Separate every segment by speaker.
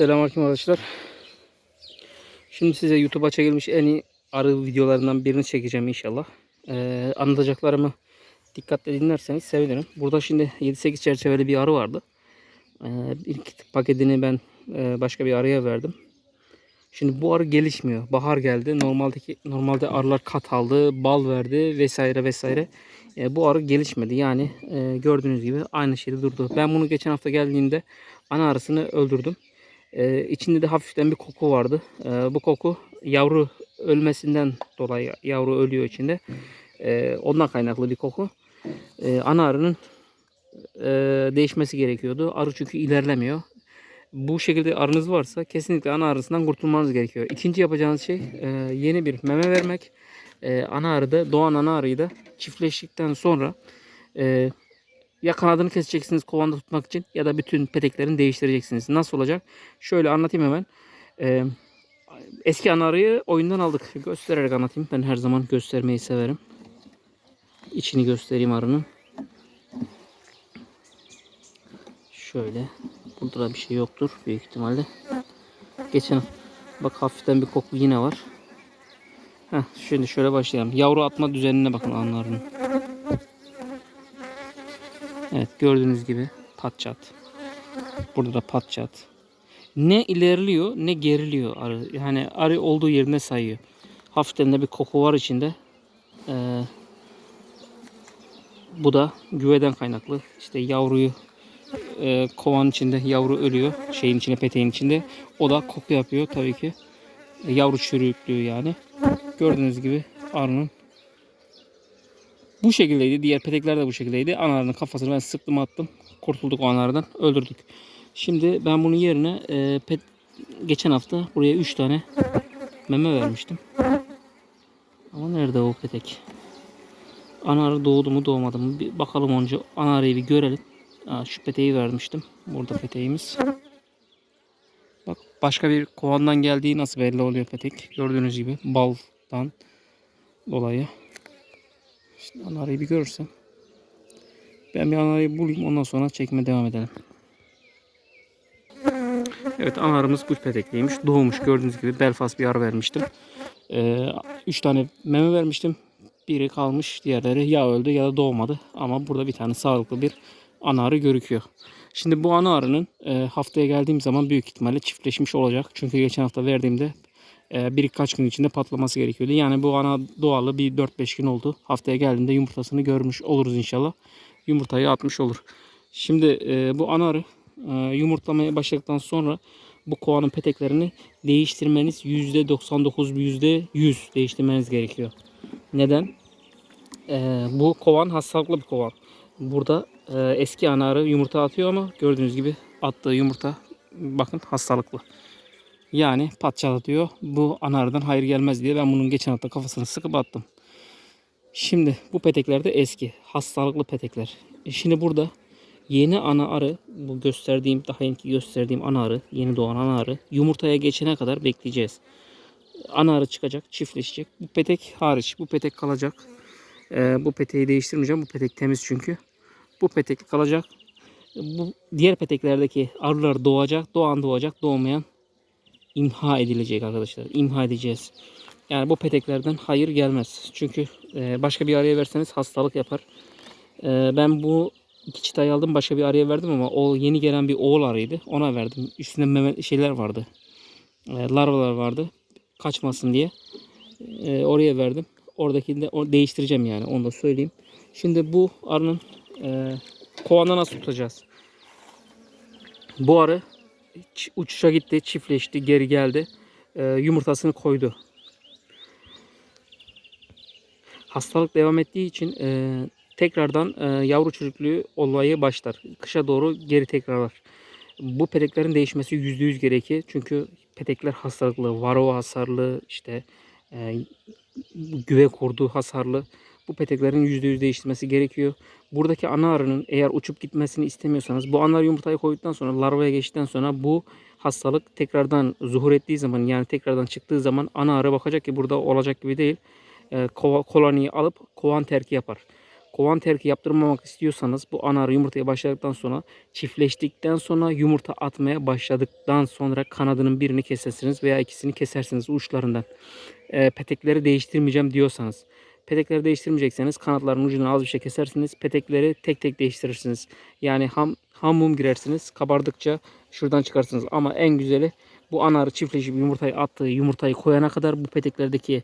Speaker 1: Selamünaleyküm arkadaşlar. Şimdi size YouTube'a çekilmiş en iyi arı videolarından birini çekeceğim inşallah. Ee, anlatacaklarımı dikkatle dinlerseniz sevinirim. Burada şimdi 7-8 çerçeveli bir arı vardı. Ee, ilk paketini ben e, başka bir arıya verdim. Şimdi bu arı gelişmiyor. Bahar geldi. Normaldeki normalde arılar kat aldı, bal verdi vesaire vesaire. E, bu arı gelişmedi. Yani e, gördüğünüz gibi aynı şeyde durdu. Ben bunu geçen hafta geldiğimde ana arısını öldürdüm. E, içinde de hafiften bir koku vardı. E, bu koku yavru ölmesinden dolayı yavru ölüyor içinde. E, ondan kaynaklı bir koku. E, ana arının e, değişmesi gerekiyordu. Arı çünkü ilerlemiyor. Bu şekilde arınız varsa kesinlikle ana arısından kurtulmanız gerekiyor. İkinci yapacağınız şey e, yeni bir meme vermek. E, ana arıda doğan ana arıyı da çiftleştikten sonra e, ya kanadını keseceksiniz kovanda tutmak için ya da bütün peteklerini değiştireceksiniz. Nasıl olacak? Şöyle anlatayım hemen. E, eski ana arıyı oyundan aldık. Göstererek anlatayım. Ben her zaman göstermeyi severim. İçini göstereyim arının. Şöyle. Burada da bir şey yoktur büyük ihtimalle. Geçen bak hafiften bir koku yine var. Heh, şimdi şöyle başlayalım. Yavru atma düzenine bakın anların. Evet gördüğünüz gibi pat çat. Burada da pat çat. Ne ilerliyor ne geriliyor arı. Yani arı olduğu yerine sayıyor. Hafiften de bir koku var içinde. Ee, bu da güveden kaynaklı. İşte yavruyu e, kovanın içinde yavru ölüyor. Şeyin içinde peteğin içinde. O da koku yapıyor tabii ki. E, yavru çürüklüğü yani. Gördüğünüz gibi arının bu şekildeydi. Diğer petekler de bu şekildeydi. Anarının kafasını ben sıktım attım. Kurtulduk o anardan. Öldürdük. Şimdi ben bunun yerine e, pet, geçen hafta buraya 3 tane meme vermiştim. Ama nerede o petek? Anarı doğdu mu doğmadı mı? Bir bakalım önce anarıyı bir görelim. Aa, şu peteği vermiştim. Burada peteğimiz. Bak başka bir kovandan geldiği nasıl belli oluyor petek. Gördüğünüz gibi baldan dolayı. Şimdi anarıyı bir görürsem. Ben bir anarıyı bulayım ondan sonra çekime devam edelim. Evet anarımız bu petekliymiş. Doğmuş gördüğünüz gibi Belfast bir ar vermiştim. 3 ee, tane meme vermiştim. Biri kalmış diğerleri ya öldü ya da doğmadı. Ama burada bir tane sağlıklı bir ana arı görüküyor. Şimdi bu ana arının e, haftaya geldiğim zaman büyük ihtimalle çiftleşmiş olacak. Çünkü geçen hafta verdiğimde birkaç gün içinde patlaması gerekiyordu. Yani bu ana doğalı bir 4-5 gün oldu. Haftaya geldiğinde yumurtasını görmüş oluruz inşallah. Yumurtayı atmış olur. Şimdi e, bu ana arı e, yumurtlamaya başladıktan sonra bu kovanın peteklerini değiştirmeniz %99 %100 değiştirmeniz gerekiyor. Neden? E, bu kovan hastalıklı bir kovan. Burada e, eski ana arı yumurta atıyor ama gördüğünüz gibi attığı yumurta bakın hastalıklı. Yani patçalatıyor. Bu ana arıdan hayır gelmez diye ben bunun geçen hafta kafasını sıkıp attım. Şimdi bu petekler de eski. Hastalıklı petekler. E şimdi burada yeni ana arı bu gösterdiğim daha önce gösterdiğim ana arı yeni doğan ana arı yumurtaya geçene kadar bekleyeceğiz. Ana arı çıkacak çiftleşecek. Bu petek hariç bu petek kalacak. Ee, bu peteği değiştirmeyeceğim. Bu petek temiz çünkü. Bu petek kalacak. Bu diğer peteklerdeki arılar doğacak. Doğan doğacak. Doğmayan imha edilecek arkadaşlar. İmha edeceğiz. Yani bu peteklerden hayır gelmez. Çünkü e, başka bir araya verseniz hastalık yapar. E, ben bu iki çıtayı aldım başka bir araya verdim ama o yeni gelen bir oğul arıydı. Ona verdim. Üstünde meme şeyler vardı. E, larvalar vardı. Kaçmasın diye. Oraya verdim. Oradakini de değiştireceğim yani onu da söyleyeyim. Şimdi bu arının kovanı nasıl tutacağız? Bu arı uçuşa gitti, çiftleşti, geri geldi. E, yumurtasını koydu. Hastalık devam ettiği için e, tekrardan e, yavru çocukluğu olayı başlar. Kışa doğru geri tekrarlar. Bu peteklerin değişmesi %100 gerekir. Çünkü petekler hastalıklı, varroa hasarlı, işte e, güve kurdu hasarlı. Bu peteklerin %100 değiştirmesi gerekiyor. Buradaki ana arının eğer uçup gitmesini istemiyorsanız bu ana yumurtayı koyduktan sonra larvaya geçtikten sonra bu hastalık tekrardan zuhur ettiği zaman yani tekrardan çıktığı zaman ana arı bakacak ki burada olacak gibi değil. E, koloniyi alıp kovan terki yapar. kovan terki yaptırmamak istiyorsanız bu ana arı yumurtaya başladıktan sonra çiftleştikten sonra yumurta atmaya başladıktan sonra kanadının birini kesersiniz veya ikisini kesersiniz uçlarından. E, petekleri değiştirmeyeceğim diyorsanız. Petekleri değiştirmeyecekseniz kanatların ucunu az bir şey kesersiniz. Petekleri tek tek değiştirirsiniz. Yani ham, ham mum girersiniz. Kabardıkça şuradan çıkarsınız. Ama en güzeli bu ana arı çiftleşip yumurtayı attığı yumurtayı koyana kadar bu peteklerdeki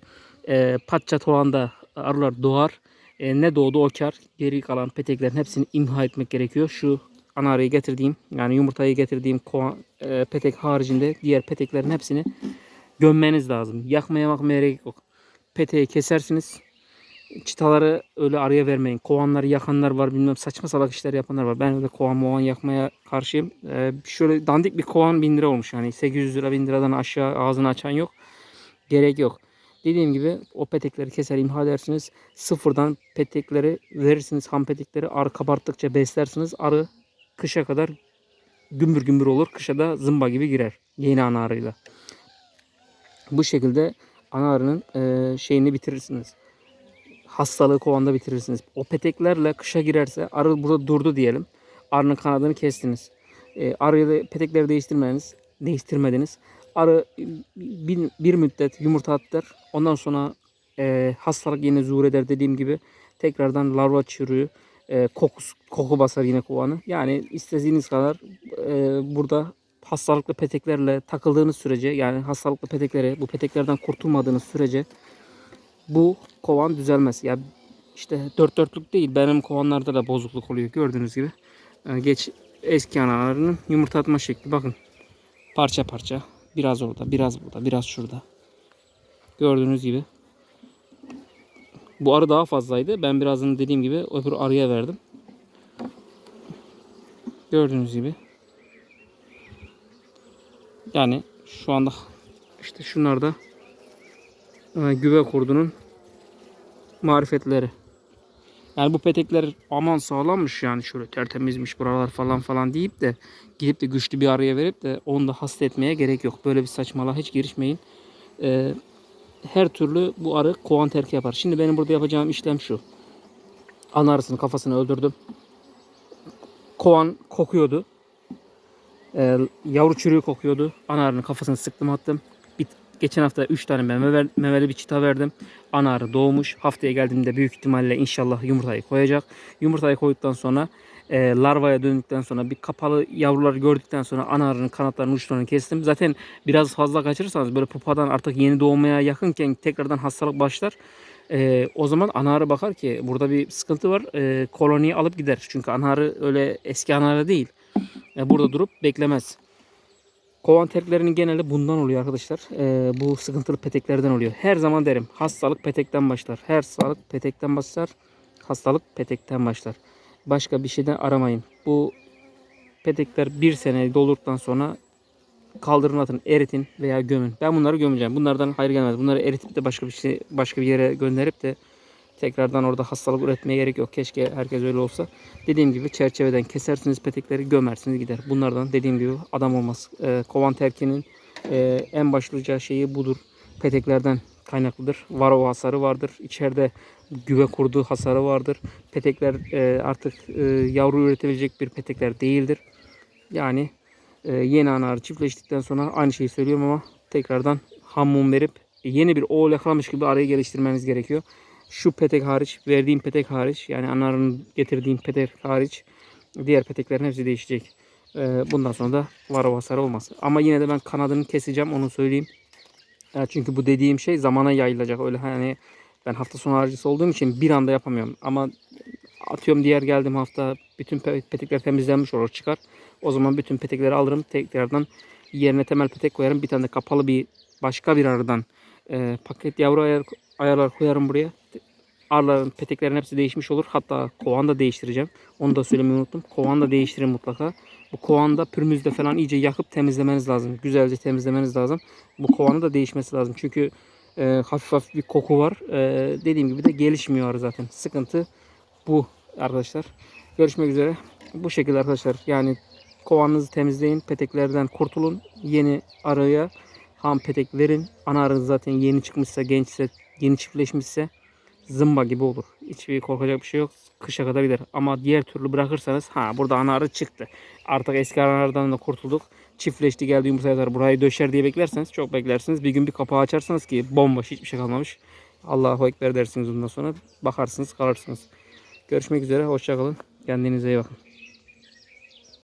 Speaker 1: e, patçat olan da arılar doğar. E, ne doğdu o kar. Geri kalan peteklerin hepsini imha etmek gerekiyor. Şu ana arıyı getirdiğim yani yumurtayı getirdiğim kovan, e, petek haricinde diğer peteklerin hepsini gömmeniz lazım. Yakmaya bakmaya gerek yok. Peteği kesersiniz. Çıtaları öyle araya vermeyin. Kovanları yakanlar var bilmem saçma salak işler yapanlar var. Ben öyle kovan movan yakmaya karşıyım. Ee, şöyle dandik bir kovan 1000 lira olmuş. Yani 800 lira 1000 liradan aşağı ağzını açan yok. Gerek yok. Dediğim gibi o petekleri keser imha edersiniz. Sıfırdan petekleri verirsiniz. Ham petekleri arı kabarttıkça beslersiniz. Arı kışa kadar gümbür gümbür olur. Kışa da zımba gibi girer. Yeni ana arıyla. Bu şekilde ana arının e, şeyini bitirirsiniz. Hastalığı kovanda bitirirsiniz. O peteklerle kışa girerse arı burada durdu diyelim. Arının kanadını kestiniz. E, arıyı petekleri değiştirmediniz. Değiştirmediniz. Arı bir, bir müddet yumurta attır. Ondan sonra e, hastalık yine zuhur eder dediğim gibi. Tekrardan larva çürüğü, e, kokus, koku basar yine kovanı. Yani istediğiniz kadar e, burada hastalıklı peteklerle takıldığınız sürece yani hastalıklı peteklere bu peteklerden kurtulmadığınız sürece bu kovan düzelmez. Ya işte dört dörtlük değil benim kovanlarda da bozukluk oluyor gördüğünüz gibi. Ee, geç eski analarının yumurta atma şekli bakın. Parça parça. Biraz orada, biraz burada, biraz şurada. Gördüğünüz gibi. Bu arı daha fazlaydı. Ben birazını dediğim gibi öbür arıya verdim. Gördüğünüz gibi. Yani şu anda işte şunlar da e, güve kurdunun marifetleri. Yani bu petekler aman sağlammış yani şöyle tertemizmiş buralar falan falan deyip de gidip de güçlü bir araya verip de onu da hasta etmeye gerek yok. Böyle bir saçmalığa hiç girişmeyin. Ee, her türlü bu arı kovan terki yapar. Şimdi benim burada yapacağım işlem şu. Ana arısının kafasını öldürdüm. Kovan kokuyordu. Ee, yavru çürüğü kokuyordu. Ana arının kafasını sıktım attım. Geçen hafta 3 tane meme ver, memeli bir çita verdim. Ana arı doğmuş. Haftaya geldiğimde büyük ihtimalle inşallah yumurtayı koyacak. Yumurtayı koyduktan sonra e, larvaya döndükten sonra bir kapalı yavruları gördükten sonra ana arının kanatlarının uçlarını kestim. Zaten biraz fazla kaçırırsanız böyle pupadan artık yeni doğmaya yakınken tekrardan hastalık başlar. E, o zaman ana arı bakar ki burada bir sıkıntı var. E, koloniyi alıp gider. Çünkü ana arı öyle eski ana arı değil. E, burada durup beklemez. Kovan terklerinin geneli bundan oluyor arkadaşlar. E, bu sıkıntılı peteklerden oluyor. Her zaman derim hastalık petekten başlar. Her hastalık petekten başlar. Hastalık petekten başlar. Başka bir şeyden aramayın. Bu petekler bir sene dolduktan sonra kaldırın atın, eritin veya gömün. Ben bunları gömeceğim. Bunlardan hayır gelmez. Bunları eritip de başka bir şey başka bir yere gönderip de tekrardan orada hastalık üretmeye gerek yok. Keşke herkes öyle olsa. Dediğim gibi çerçeveden kesersiniz petekleri gömersiniz gider. Bunlardan dediğim gibi adam olmaz. Ee, kovan terkinin e, en başlıca şeyi budur. Peteklerden kaynaklıdır. Varo hasarı vardır. İçeride güve kurduğu hasarı vardır. Petekler e, artık e, yavru üretebilecek bir petekler değildir. Yani e, yeni ana arı çiftleştikten sonra aynı şeyi söylüyorum ama tekrardan ham mum verip yeni bir oğul yakalamış gibi arayı geliştirmeniz gerekiyor. Şu petek hariç, verdiğim petek hariç yani ana arının getirdiğim petek hariç diğer peteklerin hepsi değişecek. E, bundan sonra da varo hasarı olmaz. Ama yine de ben kanadını keseceğim onu söyleyeyim. Ya çünkü bu dediğim şey zamana yayılacak. Öyle hani ben hafta sonu harcısı olduğum için bir anda yapamıyorum. Ama atıyorum diğer geldiğim hafta bütün pe- petekler temizlenmiş olur çıkar. O zaman bütün petekleri alırım. Tekrardan yerine temel petek koyarım. Bir tane de kapalı bir başka bir arıdan e, paket yavru ayar, ayarlar koyarım buraya. Arıların peteklerin hepsi değişmiş olur. Hatta kovan da değiştireceğim. Onu da söylemeyi unuttum. Kovan da değiştirin mutlaka. Bu kovanda pürmüzle falan iyice yakıp temizlemeniz lazım. Güzelce temizlemeniz lazım. Bu kovanın da değişmesi lazım. Çünkü e, hafif hafif bir koku var. E, dediğim gibi de gelişmiyor zaten. Sıkıntı bu arkadaşlar. Görüşmek üzere. Bu şekilde arkadaşlar. Yani kovanınızı temizleyin. Peteklerden kurtulun. Yeni arıya ham petek verin. Ana arınız zaten yeni çıkmışsa, gençse, yeni çiftleşmişse zımba gibi olur. Hiçbir korkacak bir şey yok. Kışa kadar gider. Ama diğer türlü bırakırsanız ha burada ana arı çıktı. Artık eski arılardan da kurtulduk. Çiftleşti geldi yumurta yatar burayı döşer diye beklerseniz çok beklersiniz. Bir gün bir kapağı açarsanız ki bomboş hiçbir şey kalmamış. Allahu Ekber dersiniz ondan sonra bakarsınız kalırsınız. Görüşmek üzere. Hoşçakalın. Kendinize iyi bakın.